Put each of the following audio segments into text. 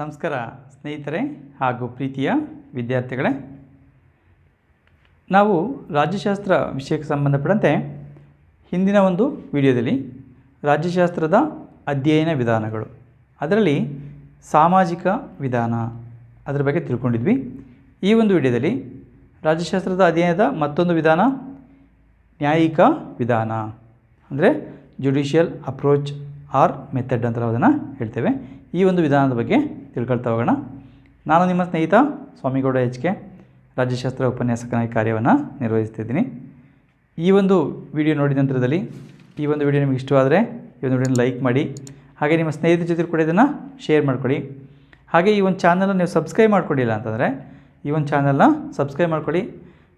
ನಮಸ್ಕಾರ ಸ್ನೇಹಿತರೆ ಹಾಗೂ ಪ್ರೀತಿಯ ವಿದ್ಯಾರ್ಥಿಗಳೇ. ನಾವು ರಾಜ್ಯಶಾಸ್ತ್ರ ವಿಷಯಕ್ಕೆ ಸಂಬಂಧಪಟ್ಟಂತೆ ಹಿಂದಿನ ಒಂದು ವಿಡಿಯೋದಲ್ಲಿ ರಾಜ್ಯಶಾಸ್ತ್ರದ ಅಧ್ಯಯನ ವಿಧಾನಗಳು, ಅದರಲ್ಲಿ ಸಾಮಾಜಿಕ ವಿಧಾನ ಅದರ ಬಗ್ಗೆ ತಿಳ್ಕೊಂಡಿದ್ವಿ. ಈ ಒಂದು ವಿಡಿಯೋದಲ್ಲಿ ರಾಜ್ಯಶಾಸ್ತ್ರದ ಅಧ್ಯಯನದ ಮತ್ತೊಂದು ವಿಧಾನ, ನ್ಯಾಯಿಕ ವಿಧಾನ, ಅಂದರೆ ಜುಡಿಷಿಯಲ್ ಅಪ್ರೋಚ್ ಆರ್ ಮೆಥಡ್ ಅಂತ ನಾವು ಅದನ್ನು ಹೇಳ್ತೇವೆ. ಈ ಒಂದು ವಿಧಾನದ ಬಗ್ಗೆ ತಿಳ್ಕೊಳ್ತಾ ಹೋಗೋಣ. ನಾನು ನಿಮ್ಮ ಸ್ನೇಹಿತ ಸ್ವಾಮಿಗೌಡ ಎಚ್ ಕೆ ರಾಜ್ಯಶಾಸ್ತ್ರ ಉಪನ್ಯಾಸಕನಾಗಿ ಕಾರ್ಯವನ್ನು ನಿರ್ವಹಿಸ್ತಿದ್ದೀನಿ ಈ ಒಂದು ವಿಡಿಯೋ ನೋಡಿದ ನಂತರದಲ್ಲಿ ಈ ಒಂದು ವಿಡಿಯೋ ನಿಮಗೆ ಇಷ್ಟವಾದರೆ ಈ ಒಂದು ವಿಡಿಯೋನ ಲೈಕ್ ಮಾಡಿ, ಹಾಗೆ ನಿಮ್ಮ ಸ್ನೇಹಿತರ ಜೊತೆ ಕೂಡ ಇದನ್ನು ಶೇರ್ ಮಾಡ್ಕೊಳ್ಳಿ. ಹಾಗೆ ಈ ಒಂದು ಚಾನಲ್ನ ನೀವು ಸಬ್ಸ್ಕ್ರೈಬ್ ಮಾಡ್ಕೊಂಡಿಲ್ಲ ಅಂತಂದರೆ ಈ ಒಂದು ಚಾನಲ್ನ ಸಬ್ಸ್ಕ್ರೈಬ್ ಮಾಡ್ಕೊಳ್ಳಿ.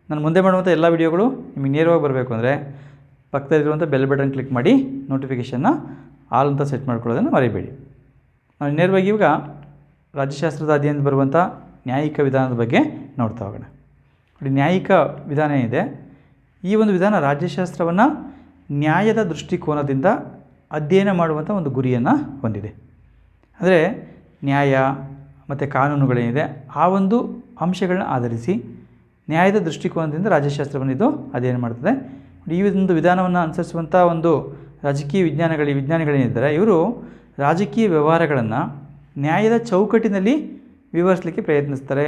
ನಾನು ಮುಂದೆ ಮಾಡುವಂಥ ಎಲ್ಲ ವಿಡಿಯೋಗಳು ನಿಮಗೆ ನೇರವಾಗಿ ಬರಬೇಕು ಅಂದರೆ ಪಕ್ಕದಲ್ಲಿರುವಂಥ ಬೆಲ್ ಬಟನ್ ಕ್ಲಿಕ್ ಮಾಡಿ ನೋಟಿಫಿಕೇಷನ್ನ ಆಲ್ ಅಂತ ಸೆಟ್ ಮಾಡ್ಕೊಳ್ಳೋದನ್ನು ಮರಿಬೇಡಿ. ನಾನು ನೇರವಾಗಿ ಇವಾಗ ರಾಜ್ಯಶಾಸ್ತ್ರದ ಅಧ್ಯಯನದ ಬರುವಂಥ ನ್ಯಾಯಿಕ ವಿಧಾನದ ಬಗ್ಗೆ ನೋಡ್ತಾ ಹೋಗೋಣ. ನೋಡಿ, ನ್ಯಾಯಿಕ ವಿಧಾನ ಏನಿದೆ? ಈ ಒಂದು ವಿಧಾನ ರಾಜ್ಯಶಾಸ್ತ್ರವನ್ನು ನ್ಯಾಯದ ದೃಷ್ಟಿಕೋನದಿಂದ ಅಧ್ಯಯನ ಮಾಡುವಂಥ ಒಂದು ಗುರಿಯನ್ನು ಹೊಂದಿದೆ. ಅಂದರೆ ನ್ಯಾಯ ಮತ್ತು ಕಾನೂನುಗಳೇನಿದೆ, ಆ ಒಂದು ಅಂಶಗಳನ್ನ ಆಧರಿಸಿ ನ್ಯಾಯದ ದೃಷ್ಟಿಕೋನದಿಂದ ರಾಜ್ಯಶಾಸ್ತ್ರವನ್ನು ಇದು ಅಧ್ಯಯನ ಮಾಡ್ತದೆ. ಈ ಒಂದು ವಿಧಾನವನ್ನು ಅನುಸರಿಸುವಂಥ ಒಂದು ರಾಜಕೀಯ ವಿಜ್ಞಾನಗಳ, ವಿಜ್ಞಾನಿಗಳೇನಿದ್ದಾರೆ, ಇವರು ರಾಜಕೀಯ ವ್ಯವಹಾರಗಳನ್ನು ನ್ಯಾಯದ ಚೌಕಟ್ಟಿನಲ್ಲಿ ವಿವರಿಸಲಿಕ್ಕೆ ಪ್ರಯತ್ನಿಸ್ತಾರೆ.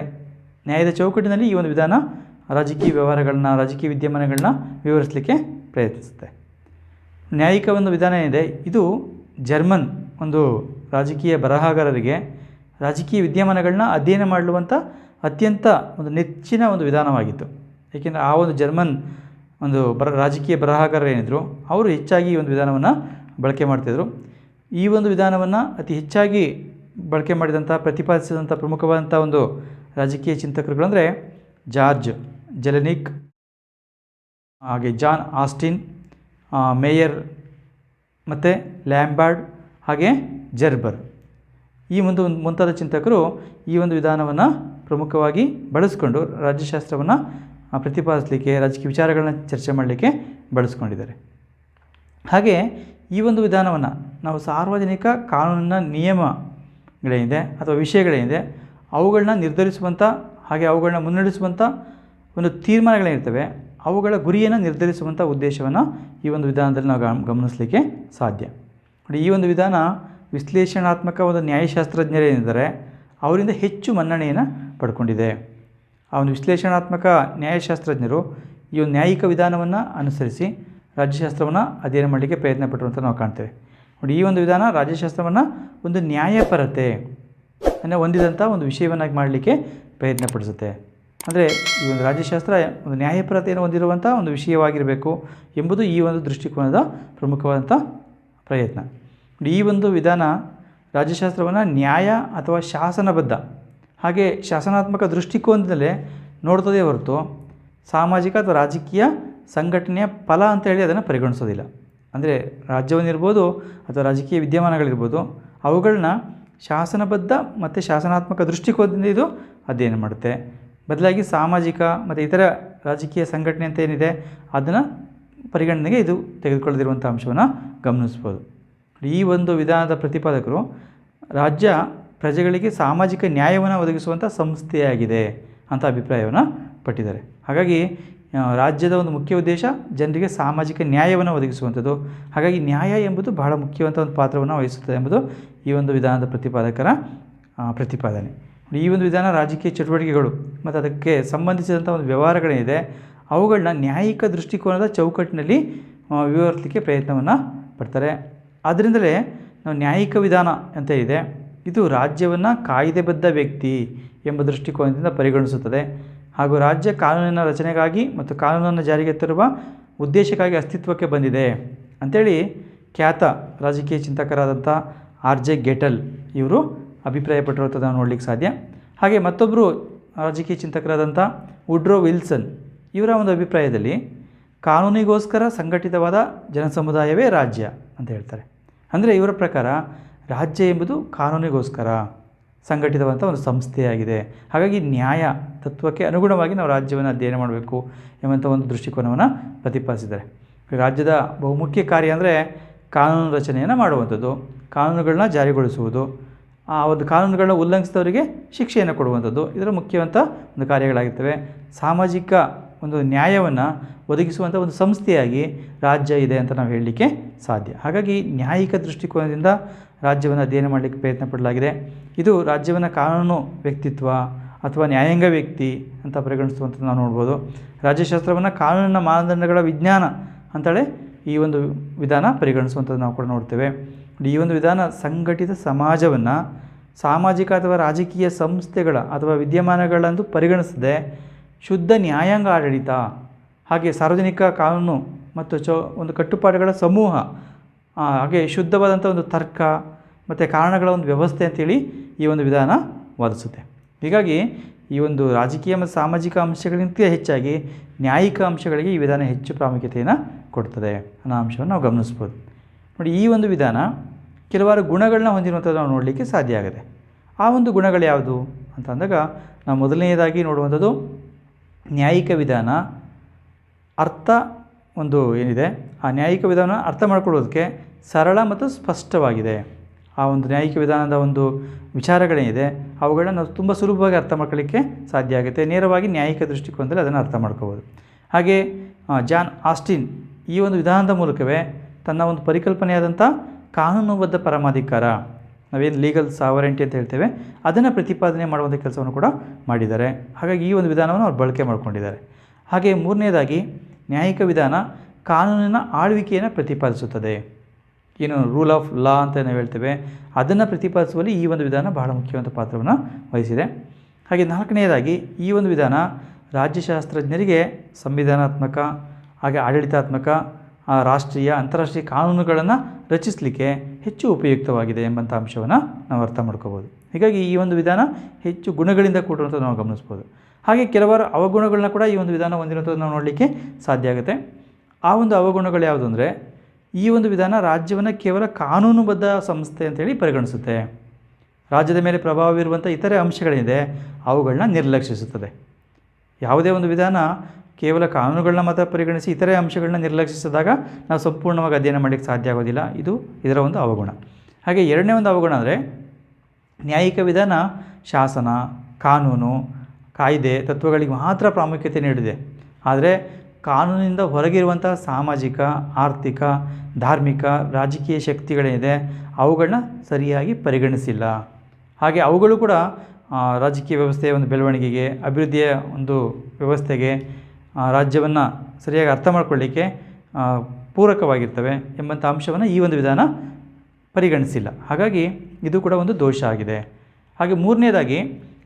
ನ್ಯಾಯದ ಚೌಕಟ್ಟಿನಲ್ಲಿ ಈ ಒಂದು ವಿಧಾನ ರಾಜಕೀಯ ವ್ಯವಹಾರಗಳನ್ನ, ರಾಜಕೀಯ ವಿದ್ಯಮಾನಗಳನ್ನ ವಿವರಿಸಲಿಕ್ಕೆ ಪ್ರಯತ್ನಿಸುತ್ತೆ. ನ್ಯಾಯಿಕ ಒಂದು ವಿಧಾನ ಏನಿದೆ, ಇದು ಜರ್ಮನ್ ಒಂದು ರಾಜಕೀಯ ಬರಹಗಾರರಿಗೆ ರಾಜಕೀಯ ವಿದ್ಯಮಾನಗಳನ್ನ ಅಧ್ಯಯನ ಮಾಡುವಂಥ ಅತ್ಯಂತ ಒಂದು ನೆಚ್ಚಿನ ಒಂದು ವಿಧಾನವಾಗಿತ್ತು. ಏಕೆಂದರೆ ಆ ಒಂದು ಜರ್ಮನ್ ಒಂದು ಬರ, ರಾಜಕೀಯ ಬರಹಗಾರರು ಏನಿದ್ರು, ಅವರು ಹೆಚ್ಚಾಗಿ ಈ ಒಂದು ವಿಧಾನವನ್ನು ಬಳಕೆ ಮಾಡ್ತಿದ್ರು. ಈ ಒಂದು ವಿಧಾನವನ್ನು ಅತಿ ಹೆಚ್ಚಾಗಿ ಬಳಕೆ ಮಾಡಿದಂಥ ಪ್ರತಿಪಾದಿಸಿದಂಥ ಪ್ರಮುಖವಾದಂಥ ಒಂದು ರಾಜಕೀಯ ಚಿಂತಕರುಗಳಂದರೆ ಜಾರ್ಜ್, ಜೆಲೆನಿಕ್, ಹಾಗೆ ಜಾನ್ ಆಸ್ಟಿನ್ ಮೇಯರ್ ಮತ್ತು ಲ್ಯಾಂಬಾರ್ಡ್, ಹಾಗೆ ಜರ್ಬರ್. ಈ ಒಂದು ಮುಂತಾದ ಚಿಂತಕರು ಈ ಒಂದು ವಿಧಾನವನ್ನು ಪ್ರಮುಖವಾಗಿ ಬಳಸಿಕೊಂಡು ರಾಜ್ಯಶಾಸ್ತ್ರವನ್ನು ಪ್ರತಿಪಾದಿಸಲಿಕ್ಕೆ, ರಾಜಕೀಯ ವಿಚಾರಗಳನ್ನ ಚರ್ಚೆ ಮಾಡಲಿಕ್ಕೆ ಬಳಸ್ಕೊಂಡಿದ್ದಾರೆ. ಹಾಗೆ ಈ ಒಂದು ವಿಧಾನವನ್ನು ನಾವು ಸಾರ್ವಜನಿಕ ಕಾನೂನಿನ ನಿಯಮಗಳೇನಿದೆ ಅಥವಾ ವಿಷಯಗಳೇನಿದೆ ಅವುಗಳನ್ನ ನಿರ್ಧರಿಸುವಂಥ ಹಾಗೆ ಅವುಗಳನ್ನ ಮುನ್ನಡೆಸುವಂಥ ಒಂದು ತೀರ್ಮಾನಗಳೇನಿರ್ತವೆ ಅವುಗಳ ಗುರಿಯನ್ನು ನಿರ್ಧರಿಸುವಂಥ ಉದ್ದೇಶವನ್ನು ಈ ಒಂದು ವಿಧಾನದಲ್ಲಿ ನಾವು ಗಮ, ಗಮನಿಸಲಿಕ್ಕೆ ಸಾಧ್ಯ. ನೋಡಿ, ಈ ಒಂದು ವಿಧಾನ ವಿಶ್ಲೇಷಣಾತ್ಮಕ ಒಂದು ನ್ಯಾಯಶಾಸ್ತ್ರಜ್ಞರೇನಿದ್ದಾರೆ, ಅವರಿಂದ ಹೆಚ್ಚು ಮನ್ನಣೆಯನ್ನು ಪಡ್ಕೊಂಡಿದೆ. ಆ ಒಂದು ವಿಶ್ಲೇಷಣಾತ್ಮಕ ನ್ಯಾಯಶಾಸ್ತ್ರಜ್ಞರು ಈ ಒಂದು ನ್ಯಾಯಿಕ ವಿಧಾನವನ್ನು ಅನುಸರಿಸಿ ರಾಜ್ಯಶಾಸ್ತ್ರವನ್ನು ಅಧ್ಯಯನ ಮಾಡಲಿಕ್ಕೆ ಪ್ರಯತ್ನ ಪಟ್ಟರು ಅಂತ ನಾವು ಕಾಣ್ತೇವೆ. ನೋಡಿ, ಈ ಒಂದು ವಿಧಾನ ರಾಜ್ಯಶಾಸ್ತ್ರವನ್ನು ಒಂದು ನ್ಯಾಯಪರತೆ ಅನ್ನು ಹೊಂದಿದಂಥ ಒಂದು ವಿಷಯವನ್ನಾಗಿ ಮಾಡಲಿಕ್ಕೆ ಪ್ರಯತ್ನ ಪಡಿಸುತ್ತೆ ಅಂದರೆ, ಈ ಒಂದು ರಾಜ್ಯಶಾಸ್ತ್ರ ಒಂದು ನ್ಯಾಯಪರತೆಯನ್ನು ಹೊಂದಿರುವಂಥ ಒಂದು ವಿಷಯವಾಗಿರಬೇಕು ಎಂಬುದು ಈ ಒಂದು ದೃಷ್ಟಿಕೋನದ ಪ್ರಮುಖವಾದಂಥ ಪ್ರಯತ್ನ. ಈ ಒಂದು ವಿಧಾನ ರಾಜ್ಯಶಾಸ್ತ್ರವನ್ನು ನ್ಯಾಯ ಅಥವಾ ಶಾಸನಬದ್ಧ, ಹಾಗೆ ಶಾಸನಾತ್ಮಕ ದೃಷ್ಟಿಕೋನದಲ್ಲೇ ನೋಡ್ತದೇ ಹೊರತು ಸಾಮಾಜಿಕ ಅಥವಾ ರಾಜಕೀಯ ಸಂಘಟನೆಯ ಫಲ ಅಂತ ಹೇಳಿ ಅದನ್ನು ಪರಿಗಣಿಸೋದಿಲ್ಲ. ಅಂದರೆ ರಾಜ್ಯವನ್ನಿರ್ಬೋದು ಅಥವಾ ರಾಜಕೀಯ ವಿದ್ಯಮಾನಗಳಿರ್ಬೋದು ಅವುಗಳನ್ನ ಶಾಸನಬದ್ಧ ಮತ್ತು ಶಾಸನಾತ್ಮಕ ದೃಷ್ಟಿಕೋನದಿಂದ ಇದು ಅಧ್ಯಯನ ಮಾಡುತ್ತೆ. ಬದಲಾಗಿ ಸಾಮಾಜಿಕ ಮತ್ತು ಇತರ ರಾಜಕೀಯ ಸಂಘಟನೆ ಅಂತ ಏನಿದೆ, ಅದನ್ನು ಪರಿಗಣನೆಗೆ ಇದು ತೆಗೆದುಕೊಳ್ಳದಿರುವಂಥ ಅಂಶವನ್ನು ಗಮನಿಸ್ಬೋದು. ಈ ಒಂದು ವಿಧಾನದ ಪ್ರತಿಪಾದಕರು, ರಾಜ್ಯ ಪ್ರಜೆಗಳಿಗೆ ಸಾಮಾಜಿಕ ನ್ಯಾಯವನ್ನು ಒದಗಿಸುವಂಥ ಸಂಸ್ಥೆಯಾಗಿದೆ ಅಂತ ಅಭಿಪ್ರಾಯವನ್ನು ಪಟ್ಟಿದ್ದಾರೆ. ಹಾಗಾಗಿ ರಾಜ್ಯದ ಒಂದು ಮುಖ್ಯ ಉದ್ದೇಶ ಜನರಿಗೆ ಸಾಮಾಜಿಕ ನ್ಯಾಯವನ್ನು ಒದಗಿಸುವಂಥದ್ದು. ಹಾಗಾಗಿ ನ್ಯಾಯ ಎಂಬುದು ಬಹಳ ಮುಖ್ಯವಂತ ಒಂದು ಪಾತ್ರವನ್ನು ವಹಿಸುತ್ತದೆ ಎಂಬುದು ಈ ಒಂದು ವಿಧಾನದ ಪ್ರತಿಪಾದಕರ ಪ್ರತಿಪಾದನೆ. ಈ ಒಂದು ವಿಧಾನ ರಾಜಕೀಯ ಚಟುವಟಿಕೆಗಳು ಮತ್ತು ಅದಕ್ಕೆ ಸಂಬಂಧಿಸಿದಂಥ ಒಂದು ವ್ಯವಹಾರಗಳೇನಿದೆ, ಅವುಗಳನ್ನ ನ್ಯಾಯಿಕ ದೃಷ್ಟಿಕೋನದ ಚೌಕಟ್ಟಿನಲ್ಲಿ ವಿವರಿಸಲಿಕ್ಕೆ ಪ್ರಯತ್ನವನ್ನು ಪಡ್ತಾರೆ. ಆದ್ದರಿಂದಲೇ ನಾವು ನ್ಯಾಯಿಕ ವಿಧಾನ ಅಂತ ಇದೆ ಇದು ರಾಜ್ಯವನ್ನು ಕಾಯ್ದೆಬದ್ಧ ವ್ಯಕ್ತಿ ಎಂಬ ದೃಷ್ಟಿಕೋನದಿಂದ ಪರಿಗಣಿಸುತ್ತದೆ. ಹಾಗೂ ರಾಜ್ಯ ಕಾನೂನಿನ ರಚನೆಗಾಗಿ ಮತ್ತು ಕಾನೂನನ್ನು ಜಾರಿಗೆ ತರುವ ಉದ್ದೇಶಕ್ಕಾಗಿ ಅಸ್ತಿತ್ವಕ್ಕೆ ಬಂದಿದೆ. ಅಂಥೇಳಿ ಖ್ಯಾತ ರಾಜಕೀಯ ಚಿಂತಕರಾದಂಥ ಆರ್ ಜೆ ಗೆಟಲ್ ಇವರು ಅಭಿಪ್ರಾಯಪಟ್ಟಿರುವಂಥದ್ದು ನಾವು ನೋಡಲಿಕ್ಕೆ ಸಾಧ್ಯ. ಹಾಗೆ ಮತ್ತೊಬ್ಬರು ರಾಜಕೀಯ ಚಿಂತಕರಾದಂಥ ವುಡ್ರೋ ವಿಲ್ಸನ್ ಇವರ ಒಂದು ಅಭಿಪ್ರಾಯದಲ್ಲಿ ಕಾನೂನಿಗೋಸ್ಕರ ಸಂಘಟಿತವಾದ ಜನಸಮುದಾಯವೇ ರಾಜ್ಯ ಅಂತ ಹೇಳ್ತಾರೆ. ಅಂದರೆ ಇವರ ಪ್ರಕಾರ ರಾಜ್ಯ ಎಂಬುದು ಕಾನೂನಿಗೋಸ್ಕರ. ಸಂಘಟಿತವಾದಂಥ ಒಂದು ಸಂಸ್ಥೆಯಾಗಿದೆ. ಹಾಗಾಗಿ ನ್ಯಾಯ ತತ್ವಕ್ಕೆ ಅನುಗುಣವಾಗಿ ನಾವು ರಾಜ್ಯವನ್ನು ಅಧ್ಯಯನ ಮಾಡಬೇಕು ಎಂಬಂಥ ಒಂದು ದೃಷ್ಟಿಕೋನವನ್ನು ಪ್ರತಿಪಾದಿಸಿದ್ದಾರೆ. ರಾಜ್ಯದ ಬಹುಮುಖ್ಯ ಕಾರ್ಯ ಅಂದರೆ ಕಾನೂನು ರಚನೆಯನ್ನು ಮಾಡುವಂಥದ್ದು, ಕಾನೂನುಗಳನ್ನ ಜಾರಿಗೊಳಿಸುವುದು, ಆ ಒಂದು ಕಾನೂನುಗಳನ್ನ ಉಲ್ಲಂಘಿಸಿದವರಿಗೆ ಶಿಕ್ಷೆಯನ್ನು ಕೊಡುವಂಥದ್ದು, ಇದರ ಮುಖ್ಯವಂತ ಒಂದು ಕಾರ್ಯಗಳಾಗಿರ್ತವೆ. ಸಾಮಾಜಿಕ ಒಂದು ನ್ಯಾಯವನ್ನು ಒದಗಿಸುವಂಥ ಒಂದು ಸಂಸ್ಥೆಯಾಗಿ ರಾಜ್ಯ ಇದೆ ಅಂತ ನಾವು ಹೇಳಲಿಕ್ಕೆ ಸಾಧ್ಯ. ಹಾಗಾಗಿ ನ್ಯಾಯಿಕ ದೃಷ್ಟಿಕೋನದಿಂದ ರಾಜ್ಯವನ್ನು ಅಧ್ಯಯನ ಮಾಡಲಿಕ್ಕೆ ಪ್ರಯತ್ನ ಪಡಲಾಗಿದೆ. ಇದು ರಾಜ್ಯವನ್ನು ಕಾನೂನು ವ್ಯಕ್ತಿತ್ವ ಅಥವಾ ನ್ಯಾಯಾಂಗ ವ್ಯಕ್ತಿ ಅಂತ ಪರಿಗಣಿಸುವಂಥದ್ದು ನಾವು ನೋಡ್ಬೋದು. ರಾಜ್ಯಶಾಸ್ತ್ರವನ್ನು ಕಾನೂನಿನ ಮಾನದಂಡಗಳ ವಿಜ್ಞಾನ ಅಂತೇಳಿ ಈ ಒಂದು ವಿಧಾನ ಪರಿಗಣಿಸುವಂಥದ್ದು ನಾವು ಕೂಡ ನೋಡ್ತೇವೆ. ಈ ಒಂದು ವಿಧಾನ ಸಂಘಟಿತ ಸಮಾಜವನ್ನು ಸಾಮಾಜಿಕ ಅಥವಾ ರಾಜಕೀಯ ಸಂಸ್ಥೆಗಳ ಅಥವಾ ವಿದ್ಯಮಾನಗಳಂದು ಪರಿಗಣಿಸದೆ ಶುದ್ಧ ನ್ಯಾಯಾಂಗ ಆಡಳಿತ, ಹಾಗೆ ಸಾರ್ವಜನಿಕ ಕಾನೂನು ಮತ್ತು ಚೌ, ಒಂದು ಕಟ್ಟುಪಾಡುಗಳ ಸಮೂಹ ಹಾಗೆ ಶುದ್ಧವಾದಂಥ ಒಂದು ತರ್ಕ ಮತ್ತು ಕಾರಣಗಳ ಒಂದು ವ್ಯವಸ್ಥೆ ಅಂತೇಳಿ ಈ ಒಂದು ವಿಧಾನ ವಾದಿಸುತ್ತೆ. ಹೀಗಾಗಿ ಈ ಒಂದು ರಾಜಕೀಯ ಮತ್ತು ಸಾಮಾಜಿಕ ಅಂಶಗಳಿಗಿಂತ ಹೆಚ್ಚಾಗಿ ನ್ಯಾಯಿಕ ಅಂಶಗಳಿಗೆ ಈ ವಿಧಾನ ಹೆಚ್ಚು ಪ್ರಾಮುಖ್ಯತೆಯನ್ನು ಕೊಡ್ತದೆ ಅನ್ನೋ ಅಂಶವನ್ನು ನಾವು ಗಮನಿಸ್ಬೋದು. ನೋಡಿ, ಈ ಒಂದು ವಿಧಾನ ಕೆಲವಾರು ಗುಣಗಳನ್ನ ಹೊಂದಿರುವಂಥದ್ದು ನಾವು ನೋಡಲಿಕ್ಕೆ ಸಾಧ್ಯ ಆಗುತ್ತೆ. ಆ ಒಂದು ಗುಣಗಳು ಯಾವುದು ಅಂತ ಅಂದಾಗ ನಾವು ಮೊದಲನೆಯದಾಗಿ ನೋಡುವಂಥದ್ದು ನ್ಯಾಯಿಕ ವಿಧಾನ ಅರ್ಥ ಒಂದು ಏನಿದೆ? ಆ ನ್ಯಾಯಿಕ ವಿಧಾನ ಅರ್ಥ ಮಾಡ್ಕೊಳ್ಳೋದಕ್ಕೆ ಸರಳ ಮತ್ತು ಸ್ಪಷ್ಟವಾಗಿದೆ. ಆ ಒಂದು ನ್ಯಾಯಿಕ ವಿಧಾನದ ಒಂದು ವಿಚಾರಗಳೇನಿದೆ, ಅವುಗಳನ್ನ ನಾವು ತುಂಬ ಸುಲಭವಾಗಿ ಅರ್ಥ ಮಾಡ್ಕೊಳ್ಳಿಕ್ಕೆ ಸಾಧ್ಯ ಆಗುತ್ತೆ. ನೇರವಾಗಿ ನ್ಯಾಯಿಕ ದೃಷ್ಟಿಕೋನದಲ್ಲಿ ಅದನ್ನು ಅರ್ಥ ಮಾಡ್ಕೋಬೋದು. ಹಾಗೆ ಜಾನ್ ಆಸ್ಟಿನ್ ಈ ಒಂದು ವಿಧಾನದ ಮೂಲಕವೇ ತನ್ನ ಒಂದು ಪರಿಕಲ್ಪನೆಯಾದಂಥ ಕಾನೂನುಬದ್ಧ ಪರಮಾಧಿಕಾರ, ನಾವೇನು ಲೀಗಲ್ ಸಾವರೆಂಟಿ ಅಂತ ಹೇಳ್ತೇವೆ, ಅದನ್ನು ಪ್ರತಿಪಾದನೆ ಮಾಡುವಂಥ ಕೆಲಸವನ್ನು ಕೂಡ ಮಾಡಿದ್ದಾರೆ. ಹಾಗಾಗಿ ಈ ಒಂದು ವಿಧಾನವನ್ನು ಅವ್ರು ಬಳಕೆ ಮಾಡಿಕೊಂಡಿದ್ದಾರೆ. ಹಾಗೆ ಮೂರನೇದಾಗಿ, ನ್ಯಾಯಿಕ ವಿಧಾನ ಕಾನೂನಿನ ಆಳ್ವಿಕೆಯನ್ನು ಪ್ರತಿಪಾದಿಸುತ್ತದೆ. ಏನು ರೂಲ್ ಆಫ್ ಲಾ ಅಂತ ನಾವು ಹೇಳ್ತೇವೆ, ಅದನ್ನು ಪ್ರತಿಪಾದಿಸುವಲ್ಲಿ ಈ ಒಂದು ವಿಧಾನ ಬಹಳ ಮುಖ್ಯವಾದ ಪಾತ್ರವನ್ನು ವಹಿಸಿದೆ. ಹಾಗೆ ನಾಲ್ಕನೆಯದಾಗಿ ಈ ಒಂದು ವಿಧಾನ ರಾಜ್ಯಶಾಸ್ತ್ರಜ್ಞರಿಗೆ ಸಂವಿಧಾನಾತ್ಮಕ, ಹಾಗೆ ಆಡಳಿತಾತ್ಮಕ ರಾಷ್ಟ್ರೀಯ, ಅಂತಾರಾಷ್ಟ್ರೀಯ ಕಾನೂನುಗಳನ್ನು ರಚಿಸಲಿಕ್ಕೆ ಹೆಚ್ಚು ಉಪಯುಕ್ತವಾಗಿದೆ ಎಂಬಂಥ ಅಂಶವನ್ನು ನಾವು ಅರ್ಥ ಮಾಡ್ಕೋಬೋದು. ಹೀಗಾಗಿ ಈ ಒಂದು ವಿಧಾನ ಹೆಚ್ಚು ಗುಣಗಳಿಂದ ಕೂಡಿರುವಂಥ ನಾವು ಗಮನಿಸ್ಬೋದು. ಹಾಗೆ ಕೆಲವರು ಅವಗುಣಗಳನ್ನ ಕೂಡ ಈ ಒಂದು ವಿಧಾನ ಹೊಂದಿರುವಂಥದ್ದು ನಾವು ನೋಡಲಿಕ್ಕೆ ಸಾಧ್ಯ ಆಗುತ್ತೆ. ಆ ಒಂದು ಅವಗುಣಗಳು ಯಾವುದು ಅಂದರೆ ಈ ಒಂದು ವಿಧಾನ ರಾಜ್ಯವನ್ನು ಕೇವಲ ಕಾನೂನುಬದ್ಧ ಸಂಸ್ಥೆ ಅಂತೇಳಿ ಪರಿಗಣಿಸುತ್ತೆ. ರಾಜ್ಯದ ಮೇಲೆ ಪ್ರಭಾವ ಬೀರುವಂಥ ಇತರೆ ಅಂಶಗಳಿದೆ, ಅವುಗಳನ್ನ ನಿರ್ಲಕ್ಷಿಸುತ್ತದೆ. ಯಾವುದೇ ಒಂದು ವಿಧಾನ ಕೇವಲ ಕಾನೂನುಗಳನ್ನ ಮಾತ್ರ ಪರಿಗಣಿಸಿ ಇತರೆ ಅಂಶಗಳನ್ನ ನಿರ್ಲಕ್ಷಿಸಿದಾಗ ನಾವು ಸಂಪೂರ್ಣವಾಗಿ ಅಧ್ಯಯನ ಮಾಡಲಿಕ್ಕೆ ಸಾಧ್ಯ ಆಗೋದಿಲ್ಲ. ಇದು ಇದರ ಒಂದು ಅವಗುಣ. ಹಾಗೆ ಎರಡನೇ ಒಂದು ಅವಗುಣ ಅಂದರೆ ನ್ಯಾಯಿಕ ವಿಧಾನ ಶಾಸನ, ಕಾನೂನು, ಕಾಯ್ದೆ, ತತ್ವಗಳಿಗೆ ಮಾತ್ರ ಪ್ರಾಮುಖ್ಯತೆ ನೀಡಿದೆ. ಆದರೆ ಕಾನೂನಿನಿಂದ ಹೊರಗಿರುವಂಥ ಸಾಮಾಜಿಕ, ಆರ್ಥಿಕ, ಧಾರ್ಮಿಕ, ರಾಜಕೀಯ ಶಕ್ತಿಗಳೇನಿದೆ, ಅವುಗಳನ್ನ ಸರಿಯಾಗಿ ಪರಿಗಣಿಸಿಲ್ಲ. ಹಾಗೆ ಅವುಗಳು ಕೂಡ ರಾಜಕೀಯ ವ್ಯವಸ್ಥೆಯ ಒಂದು ಬೆಳವಣಿಗೆಗೆ, ಅಭಿವೃದ್ಧಿಯ ಒಂದು ವ್ಯವಸ್ಥೆಗೆ ರಾಜ್ಯವನ್ನು ಸರಿಯಾಗಿ ಅರ್ಥ ಮಾಡಿಕೊಳ್ಳಿಕ್ಕೆ ಪೂರಕವಾಗಿರ್ತವೆ ಎಂಬಂಥ ಅಂಶವನ್ನು ಈ ಒಂದು ವಿಧಾನ ಪರಿಗಣಿಸಿಲ್ಲ. ಹಾಗಾಗಿ ಇದು ಕೂಡ ಒಂದು ದೋಷ ಆಗಿದೆ. ಹಾಗೆ ಮೂರನೇದಾಗಿ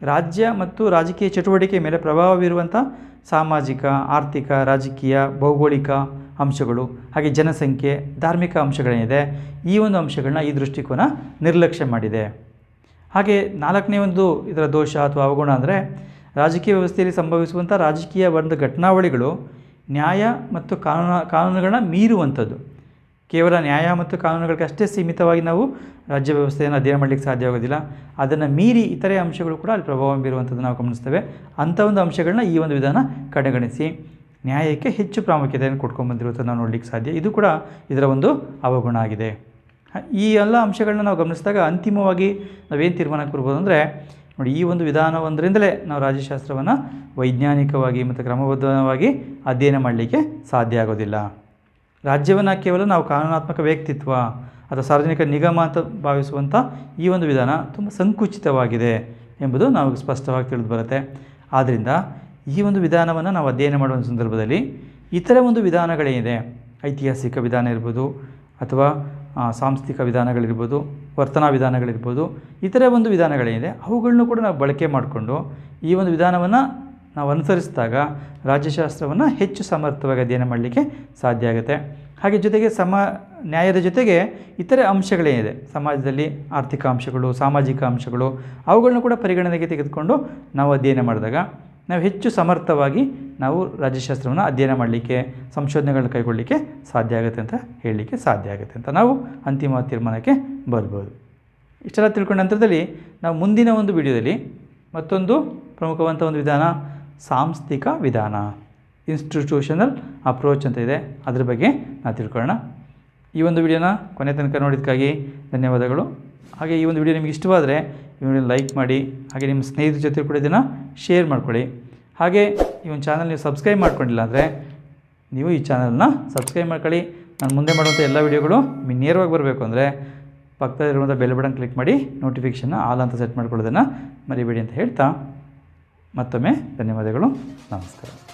ರಾಜ್ಯ ಮತ್ತು ರಾಜಕೀಯ ಚಟುವಟಿಕೆ ಮೇಲೆ ಪ್ರಭಾವ ಬೀರುವಂಥ ಸಾಮಾಜಿಕ, ಆರ್ಥಿಕ, ರಾಜಕೀಯ, ಭೌಗೋಳಿಕ ಅಂಶಗಳು ಹಾಗೆ ಜನಸಂಖ್ಯೆ, ಧಾರ್ಮಿಕ ಅಂಶಗಳೇನಿದೆ, ಈ ಒಂದು ಅಂಶಗಳನ್ನ ಈ ದೃಷ್ಟಿಕೋನ ನಿರ್ಲಕ್ಷ್ಯ ಮಾಡಿದೆ. ಹಾಗೆ ನಾಲ್ಕನೇ ಒಂದು ಇದರ ದೋಷ ಅಥವಾ ಅವಗುಣ ಅಂದರೆ ರಾಜಕೀಯ ವ್ಯವಸ್ಥೆಯಲ್ಲಿ ಸಂಭವಿಸುವಂಥ ರಾಜಕೀಯ ಒಂದು ಘಟನಾವಳಿಗಳು ನ್ಯಾಯ ಮತ್ತು ಕಾನೂನು, ಕಾನೂನುಗಳನ್ನ ಮೀರುವಂಥದ್ದು. ಕೇವಲ ನ್ಯಾಯ ಮತ್ತು ಕಾನೂನುಗಳಿಗೆ ಅಷ್ಟೇ ಸೀಮಿತವಾಗಿ ನಾವು ರಾಜ್ಯ ವ್ಯವಸ್ಥೆಯನ್ನು ಅಧ್ಯಯನ ಮಾಡಲಿಕ್ಕೆ ಸಾಧ್ಯವಾಗೋದಿಲ್ಲ ಅದನ್ನು ಮೀರಿ ಇತರೆ ಅಂಶಗಳು ಕೂಡ ಅಲ್ಲಿ ಪ್ರಭಾವ ಬೀರುವಂಥದ್ದು ನಾವು ಗಮನಿಸ್ತೇವೆ. ಅಂಥ ಒಂದು ಅಂಶಗಳನ್ನ ಈ ಒಂದು ವಿಧಾನ ಕಡೆಗಣಿಸಿ. ನ್ಯಾಯಕ್ಕೆ ಹೆಚ್ಚು ಪ್ರಾಮುಖ್ಯತೆಯನ್ನು ಕೊಟ್ಕೊಂಡ್ಬಂದಿರುವಂಥದ್ದು ನಾವು ನೋಡಲಿಕ್ಕೆ ಸಾಧ್ಯ. ಇದು ಕೂಡ ಇದರ ಒಂದು ಅವಗುಣ ಆಗಿದೆ. ಈ ಎಲ್ಲ ಅಂಶಗಳನ್ನ ನಾವು ಗಮನಿಸಿದಾಗ ಅಂತಿಮವಾಗಿ ನಾವೇನು ತೀರ್ಮಾನಕ್ಕೆ ಬರ್ಬೋದು ಅಂದರೆ, ನೋಡಿ ಈ ಒಂದು ವಿಧಾನವೊಂದರಿಂದಲೇ ನಾವು ರಾಜ್ಯಶಾಸ್ತ್ರವನ್ನು ವೈಜ್ಞಾನಿಕವಾಗಿ ಮತ್ತು ಕ್ರಮಬದ್ಧವಾಗಿ ಅಧ್ಯಯನ ಮಾಡಲಿಕ್ಕೆ ಸಾಧ್ಯ ಆಗೋದಿಲ್ಲ. ರಾಜ್ಯವನ್ನು ಕೇವಲ ನಾವು ಕಾನೂನಾತ್ಮಕ ವ್ಯಕ್ತಿತ್ವ ಅಥವಾ ಸಾರ್ವಜನಿಕ ನಿಗಮ ಅಂತ ಭಾವಿಸುವಂಥ ಈ ಒಂದು ವಿಧಾನ ತುಂಬ ಸಂಕುಚಿತವಾಗಿದೆ ಎಂಬುದು ನಾವು ಸ್ಪಷ್ಟವಾಗಿ ತಿಳಿದು ಬರುತ್ತೆ. ಆದ್ದರಿಂದ ಈ ಒಂದು ವಿಧಾನವನ್ನು ನಾವು ಅಧ್ಯಯನ ಮಾಡುವ ಸಂದರ್ಭದಲ್ಲಿ ಇತರ ಒಂದು ವಿಧಾನಗಳೇನಿದೆ? ಐತಿಹಾಸಿಕ ವಿಧಾನ ಇರ್ಬೋದು ಅಥವಾ ಸಾಂಸ್ಥಿಕ ವಿಧಾನಗಳಿರ್ಬೋದು, ವರ್ತನಾ ವಿಧಾನಗಳಿರ್ಬೋದು, ಇತರ ಒಂದು ವಿಧಾನಗಳೇನಿದೆ? ಅವುಗಳನ್ನು ಕೂಡ ನಾವು ಬಳಕೆ ಮಾಡಿಕೊಂಡು ಈ ಒಂದು ವಿಧಾನವನ್ನು ನಾವು ಅನುಸರಿಸಿದಾಗ ರಾಜ್ಯಶಾಸ್ತ್ರವನ್ನು ಹೆಚ್ಚು ಸಮರ್ಥವಾಗಿ ಅಧ್ಯಯನ ಮಾಡಲಿಕ್ಕೆ ಸಾಧ್ಯ ಆಗುತ್ತೆ. ಹಾಗೆ ಜೊತೆಗೆ ಸಮ, ನ್ಯಾಯದ ಜೊತೆಗೆ ಇತರೆ ಅಂಶಗಳೇನಿದೆ? ಸಮಾಜದಲ್ಲಿ ಆರ್ಥಿಕ ಅಂಶಗಳು, ಸಾಮಾಜಿಕ ಅಂಶಗಳು, ಅವುಗಳನ್ನ ಕೂಡ ಪರಿಗಣನೆಗೆ ತೆಗೆದುಕೊಂಡು ನಾವು ಅಧ್ಯಯನ ಮಾಡಿದಾಗ ನಾವು ಹೆಚ್ಚು ಸಮರ್ಥವಾಗಿ ನಾವು ರಾಜ್ಯಶಾಸ್ತ್ರವನ್ನು ಅಧ್ಯಯನ ಮಾಡಲಿಕ್ಕೆ, ಸಂಶೋಧನೆಗಳನ್ನ ಕೈಗೊಳ್ಳಲಿಕ್ಕೆ ಸಾಧ್ಯ ಆಗುತ್ತೆ ಅಂತ ಹೇಳಲಿಕ್ಕೆ ಸಾಧ್ಯ ಆಗುತ್ತೆ ಅಂತ ನಾವು ಅಂತಿಮ ತೀರ್ಮಾನಕ್ಕೆ ಬರ್ಬೋದು. ಇಷ್ಟೆಲ್ಲ ತಿಳ್ಕೊಂಡ ನಂತರದಲ್ಲಿ ನಾವು ಮುಂದಿನ ಒಂದು ವಿಡಿಯೋದಲ್ಲಿ ಮತ್ತೊಂದು ಪ್ರಮುಖವಂಥ ಒಂದು ವಿಧಾನ ಸಾಂಸ್ಥಿಕ ವಿಧಾನ ಇನ್ಸ್ಟಿಟ್ಯೂಷನಲ್ ಅಪ್ರೋಚ್ ಅಂತ ಇದೆ. ಅದ್ರ ಬಗ್ಗೆ ನಾವು ತಿಳ್ಕೊಳ್ಳೋಣ. ಈ ಒಂದು ವಿಡಿಯೋನ ಕೊನೆ ತನಕ ನೋಡಿದ್ದಕ್ಕಾಗಿ ಧನ್ಯವಾದಗಳು. ಹಾಗೆ ಈ ಒಂದು ವಿಡಿಯೋ ನಿಮಗೆ ಇಷ್ಟವಾದರೆ ಈ ವಿಡಿಯೋ ಲೈಕ್ ಮಾಡಿ, ಹಾಗೆ ನಿಮ್ಮ ಸ್ನೇಹಿತರ ಜೊತೆ ಕೂಡ ಇದನ್ನು ಶೇರ್ ಮಾಡ್ಕೊಳ್ಳಿ. ಹಾಗೆ ಈ ಒಂದು ಚಾನಲ್ ನೀವು ಸಬ್ಸ್ಕ್ರೈಬ್ ಮಾಡ್ಕೊಂಡಿಲ್ಲ ಅಂದರೆ ನೀವು ಈ ಚಾನಲ್ನ ಸಬ್ಸ್ಕ್ರೈಬ್ ಮಾಡ್ಕೊಳ್ಳಿ. ನಾನು ಮುಂದೆ ಮಾಡುವಂಥ ಎಲ್ಲ ವಿಡಿಯೋಗಳು ನೇರವಾಗಿ ಬರಬೇಕು ಅಂದರೆ ಪಕ್ಕದಲ್ಲಿರುವಂಥ ಬೆಲ್ ಬಟನ್ ಕ್ಲಿಕ್ ಮಾಡಿ ನೋಟಿಫಿಕೇಷನ್ನ ಆಲ್ ಅಂತ ಸೆಟ್ ಮಾಡ್ಕೊಳ್ಳೋದನ್ನು ಮರಿಬೇಡಿ ಅಂತ ಹೇಳ್ತಾ. ಮತ್ತೊಮ್ಮೆ ಧನ್ಯವಾದಗಳು. ನಮಸ್ಕಾರ.